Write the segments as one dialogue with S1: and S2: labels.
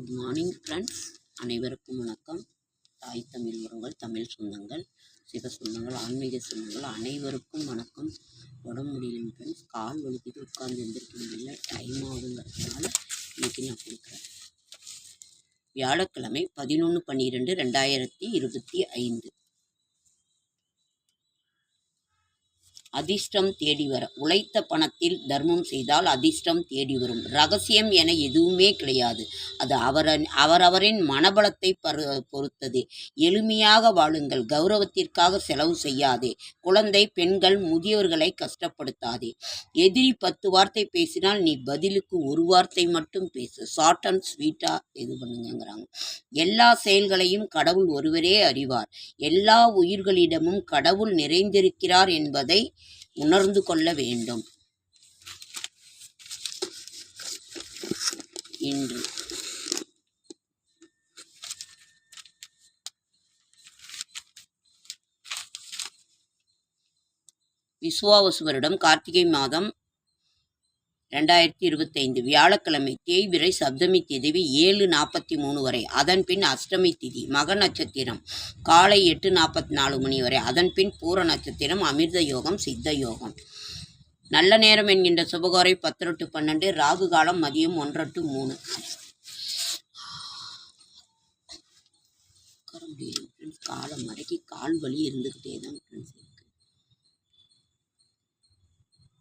S1: Good morning friends அனைவருக்கும் வணக்கம். தாய் தமிழ் உறவுகள் தமிழ் சொந்தங்கள் சிவ சொந்தங்கள் ஆன்மீக சொந்தங்கள் அனைவருக்கும் வணக்கம். உடம்பு முடியலைங்க ஃப்ரெண்ட்ஸ் கால் வலிக்கிட்டு உட்கார்ந்து எந்திரிக்க முடியல டைம் ஆகுதுங்கிறதுனால இன்றைக்கி நான் கொடுக்குறேன். வியாழக்கிழமை பதினொன்று பன்னிரெண்டு ரெண்டாயிரத்தி இருபத்தி ஐந்து. அதிர்ஷ்டம் தேடி வர. உழைத்த பணத்தில் தர்மம் செய்தால் அதிர்ஷ்டம் தேடி வரும். ரகசியம் என எதுவுமே கிடையாது. அது அவரன் அவரவரின் மனபலத்தை பரு பொறுத்தது. எளிமையாக வாழுங்கள். கௌரவத்திற்காக செலவு செய்யாதே. குழந்தை பெண்கள் முதியோர்களை கஷ்டப்படுத்தாதே. எதிரி பத்து வார்த்தை பேசினால் நீ பதிலுக்கு ஒரு வார்த்தை மட்டும் பேசு. ஷார்ட் அண்ட் ஸ்வீட்டாக இது பண்ணுங்கங்கிறாங்க. எல்லா செயல்களையும் கடவுள் ஒருவரே அறிவார். எல்லா உயிர்களிடமும் கடவுள் நிறைந்திருக்கிறார் என்பதை உணர்ந்து கொள்ள வேண்டும். இன்று. விசுவாவசுவரிடம் கார்த்திகை மாதம் ரெண்டாயிரத்தி இருபத்தைந்து வியாழக்கிழமை தேய்விரை சப்தமி திதிவி ஏழு நாற்பத்தி மூணு வரை. அதன் பின் அஷ்டமி திதி மக நட்சத்திரம் காலை எட்டு நாற்பத்தி நாலு மணி வரை. அதன் பின் பூர நட்சத்திரம் அமிர்த யோகம் சித்த யோகம். நல்ல நேரம் என்கின்ற சுபகோரை பத்து டு பன்னெண்டு ராகு காலம் மதியம் ஒன்றரை டு மூணு. காலம் முடியல மடக்கி கால் வலி இருந்துக்கிட்டே தான் ஃப்ரெண்ட்ஸ் இருக்கு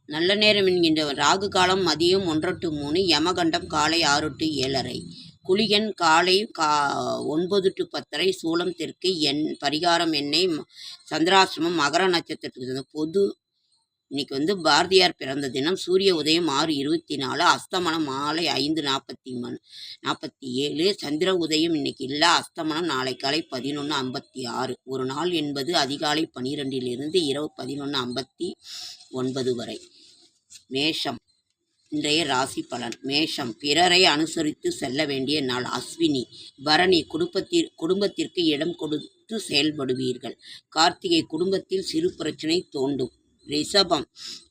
S1: நல்ல நேரம் என்கின்ற ராகு காலம் மதியம் ஒன்றரை டு மூணு யமகண்டம் காலை ஆறு டு ஏழரை. குளிகன் காலை கா ஒன்பது டு பத்தரை சூளம் தெற்கு எண் பரிகாரம் எண்ணெய் ம- சந்திராசிரமம் மகர நட்சத்திரத்துக்கு பொது இன்னைக்கு வந்து பாரதியார் பிறந்த தினம் சூரிய உதயம் ஆறு இருபத்தி நாலு அஸ்தமனம் மாலை ஐந்து நாற்பத்தி மண் நாற்பத்தி ஏழு சந்திர உதயம் இன்னைக்கு இல்லை அஸ்தமனம் நாளை காலை பதினொன்று ஐம்பத்தி ஆறு. ஒரு நாள் என்பது அதிகாலை பனிரெண்டிலிருந்து இரவு பதினொன்று ஐம்பத்தி ஒன்பது வரை. மேஷம். இன்றைய ராசி பலன். மேஷம். பிறரை அனுசரித்து செல்ல வேண்டிய நாள். அஸ்வினி. பரணி குடும்பத்திற் குடும்பத்திற்கு இடம் கொடுத்து செயல்படுவீர்கள். கார்த்திகை குடும்பத்தில் சிறு பிரச்சனை தோண்டும். ரிஷபம்.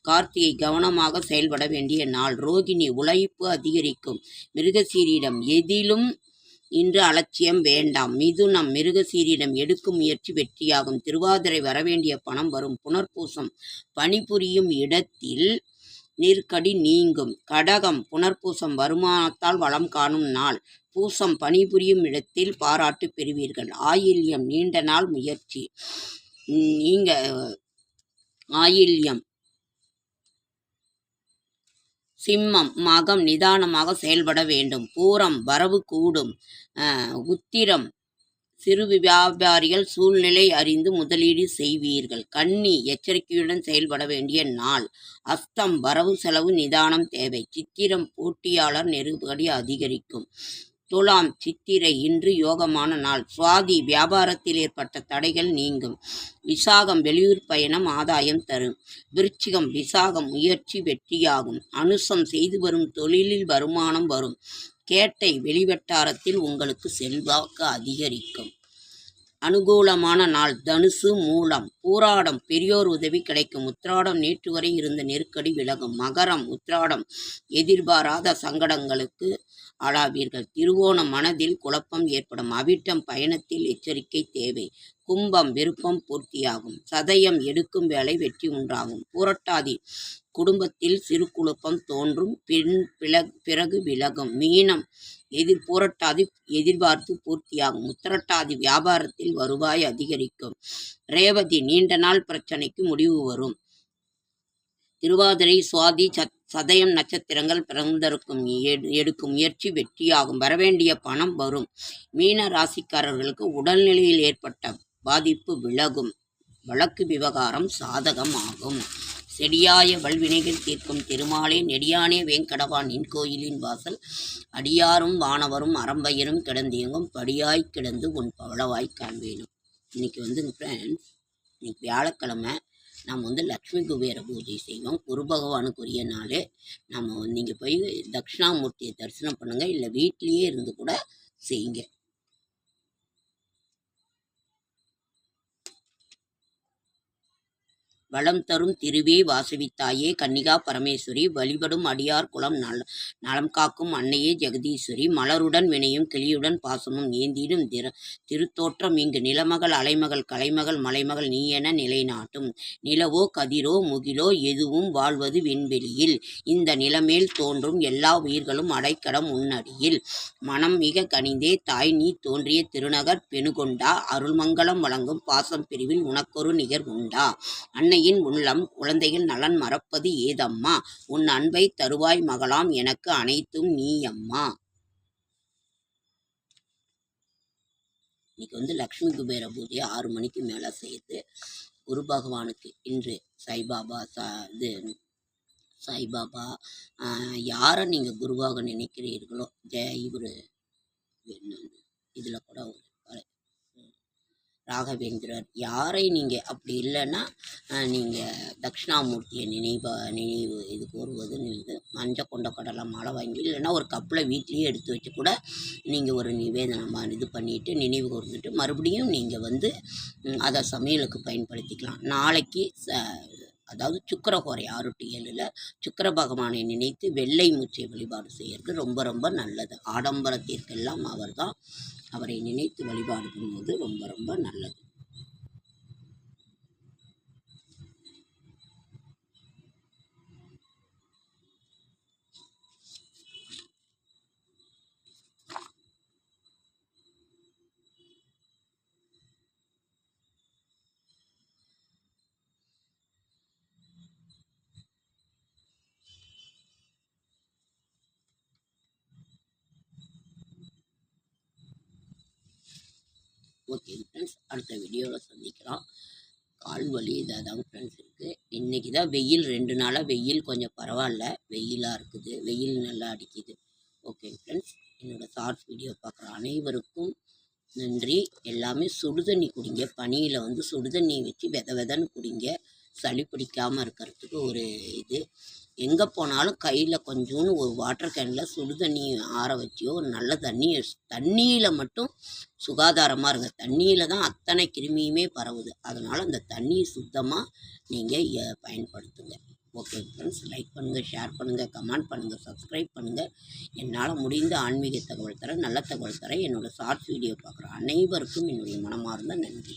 S1: கார்த்திகை கவனமாக செயல்பட வேண்டிய நாள். ரோகிணி உழைப்பு அதிகரிக்கும். மிருகசீரிடம் எதிலும் இன்று அலட்சியம் வேண்டாம். மிதுனம். மிருகசீரிடம் எடுக்கும் முயற்சி வெற்றியாகும். திருவாதிரை வரவேண்டிய பணம் வரும். புனர்பூசம். பணிபுரியும் இடத்தில் நெருக்கடி நீங்கும். கடகம் புனர்பூசம் வருமானத்தால் வளம் காணும் நாள். பூசம் பணிபுரியும் இடத்தில் பாராட்டு பெறுவீர்கள். ஆயில்யம் நீண்ட நாள் முயற்சி. நீங்க ஆயில்யம். சிம்மம் மகம் நிதானமாக செயல்பட வேண்டும். பூரம் வரவு கூடும். உத்திரம் சிறு வியாபாரிகள் சூழ்நிலை அறிந்து முதலீடு செய்வீர்கள். கன்னி எச்சரிக்கையுடன் செயல்பட வேண்டிய நாள். அஸ்தம் வரவு செலவு நிதானம் தேவை. சித்திரம் போட்டியாளர் நெருக்கடி அதிகரிக்கும். துலாம் சித்திரை இன்று யோகமான நாள். சுவாதி வியாபாரத்தில் ஏற்பட்ட தடைகள் நீங்கும். விசாகம் வெளியூர் பயணம் ஆதாயம் தரும். விருச்சிகம் விசாகம் முயற்சி வெற்றியாகும். அனுசம் செய்து வரும் தொழிலில் வருமானம் வரும். கேட்டை வெளிவட்டாரத்தில் உங்களுக்கு செல்வாக்கு அதிகரிக்கும். அனுகூலமான நாள் தனுசு மூலம். பூராடம் பெரியோர் உதவி கிடைக்கும். உத்திராடம் நேற்று வரை இருந்த நெருக்கடி விலகும். மகரம் உத்திராடம் எதிர்பாராத சங்கடங்களுக்கு ஆளாவீர்கள். திருவோணம் மனதில் குழப்பம் ஏற்படும். அவிட்டம் பயணத்தில் எச்சரிக்கை தேவை. கும்பம் விருப்பம் பூர்த்தியாகும். சதயம் எடுக்கும் வேலை வெற்றி உண்டாகும். புரட்டாதி குடும்பத்தில் சிறு குழப்பம் தோன்றும். பின் பிறகு விலகும். மீனம் எதிர் புரட்டாதி எதிர்பார்த்து பூர்த்தியாகும். உத்திரட்டாதி வியாபாரத்தில் வருவாய் அதிகரிக்கும். ரேவதி நீண்ட நாள் பிரச்சனைக்கு முடிவு வரும். திருவாதிரை சுவாதி சத் சதயம் நட்சத்திரங்கள் பிறந்திருக்கும் எடு- எடுக்கும் முயற்சி வெற்றியாகும். வரவேண்டிய பணம் வரும். மீன ராசிக்காரர்களுக்கு உடல்நிலையில் ஏற்பட்ட பாதிப்பு விலகும். வழக்கு விவகாரம் சாதகமாகும். செடியாய வல்வினைகள் தீர்க்கும் திருமாலே நெடியானே வேங்கடவான் என் கோயிலின் வாசல். அடியாரும் வானவரும் அறம்பயிரும் கிடந்தியங்கும் படியாய் கிடந்து உன் பவளவாய் காண்பேனும். இன்னைக்கு வந்து ஃப்ரெண்ட்ஸ் இன்னைக்கு வியாழக்கிழமை நம்ம வந்து லக்ஷ்மி குபேர பூஜை செய்வோம். குரு பகவானுக்குரிய நாள். நம்ம நீங்கள் போய் தட்சிணாமூர்த்தியை தரிசனம் பண்ணுங்கள் இல்லை வீட்லேயே இருந்து கூட செய்யுங்க. வளம் தரும் திருவே வாசவித்தாயே கன்னிகா பரமேஸ்வரி வழிபடும் அடியார் குலம் நல நலம் காக்கும் அன்னையே ஜெகதீஸ்வரி மலருடன் வினையும் கிளியுடன் பாசமும் ஏந்திடும் திரு திருத்தோற்றம் இங்கு நிலமகள் அலைமகள் கலைமகள் மலைமகள் நீ என நிலைநாட்டும். நிலவோ கதிரோ முகிலோ எதுவும் வாழ்வது விண்வெளியில். இந்த நிலமேல் தோன்றும் எல்லா உயிர்களும் அடைக்கடம் உன்னடியில். மனம் மிக கனிந்தே தாய் நீ தோன்றிய திருநகர் பெணுகொண்டா அருள்மங்கலம் வழங்கும் பாசம் பிரிவில் உனக்கொரு நிகர் உண்டா. அன்னை அன்னையின் உள்ளம் குழந்தைகள் நலன் மறப்பது ஏதம்மா? உன் அன்பை தருவாய் மகளாம் எனக்கு அனைத்தும் நீ அம்மா இன்னைக்கு வந்து லக்ஷ்மி குபேர பூஜை ஆறு மணிக்கு மேலே செய்து குரு பகவானுக்கு இன்று சாய்பாபா சா இது சாய்பாபா ஆஹ், யாரை நீங்கள் குருவாக நினைக்கிறீர்களோ ஜெய இவர் இதில் கூட ஒரு ராகவேந்திரர். யாரை நீங்கள் அப்படி இல்லைன்னா நீங்கள் தட்சிணாமூர்த்தியை நினைவா நினைவு இது கூறுவது இது மஞ்சள் கொண்ட கடலை மாலை வாங்கி இல்லைன்னா ஒரு கப்பில் வீட்லேயே எடுத்து வச்சு கூட நீங்கள் ஒரு நிவேதனமாக இது பண்ணிவிட்டு நினைவு கூர்ந்துட்டு மறுபடியும் நீங்கள் வந்து அதை சமையலுக்கு பயன்படுத்திக்கலாம். நாளைக்கு ச அதாவது சுக்கரகோரை ஆறு டு ஏழில் சுக்கர பகவானை நினைத்து வெள்ளை மூச்சை வழிபாடு செய்யறது ரொம்ப ரொம்ப நல்லது. ஆடம்பரத்திற்கெல்லாம் அவர்தான் அவரை நினைத்து வழிபாடு பண்ணுவது ரொம்ப ரொம்ப நல்லது. ஓகே ஃப்ரெண்ட்ஸ் அடுத்த வீடியோவில் சந்திக்கலாம். கால் வலி இதாக தான் ஃப்ரெண்ட்ஸ் இருக்குது இன்றைக்கி தான் வெயில் ரெண்டு நாளாக வெயில் கொஞ்சம் பரவாயில்ல. வெயிலாக இருக்குது. வெயில் நல்லா அடிக்குது. ஓகே ஃப்ரெண்ட்ஸ் என்னோடய ஷார்ட்ஸ் வீடியோ பார்க்குற அனைவருக்கும் நன்றி. எல்லாமே சுடுதண்ணி குடிங்க. பனியில் வந்து சுடுதண்ணி வச்சு வெத வெதன்னு குடிங்க. சளி பிடிக்காமல் இருக்கிறதுக்கு ஒரு இது. எங்கே போனாலும் கையில் கொஞ்சோன்னு ஒரு வாட்டர் கேனில் சுடு தண்ணி ஆற வச்சியோ ஒரு நல்ல தண்ணி தண்ணியில் மட்டும் சுகாதாரமாக இருங்க. தண்ணியில் தான் அத்தனை கிருமியுமே பரவுது. அதனால் அந்த தண்ணியை சுத்தமாக நீங்கள் பயன்படுத்துங்க. ஓகே ஃப்ரெண்ட்ஸ் லைக் பண்ணுங்கள் ஷேர் பண்ணுங்கள் கமெண்ட் பண்ணுங்கள் சப்ஸ்கிரைப் பண்ணுங்கள் என்னால் முடிந்த ஆன்மீக தகவல் தர நல்ல தகவல் தர என்னோடய ஷார்ட்ஸ் வீடியோ பார்க்குற அனைவருக்கும் என்னுடைய மனமார்ந்த நன்றி.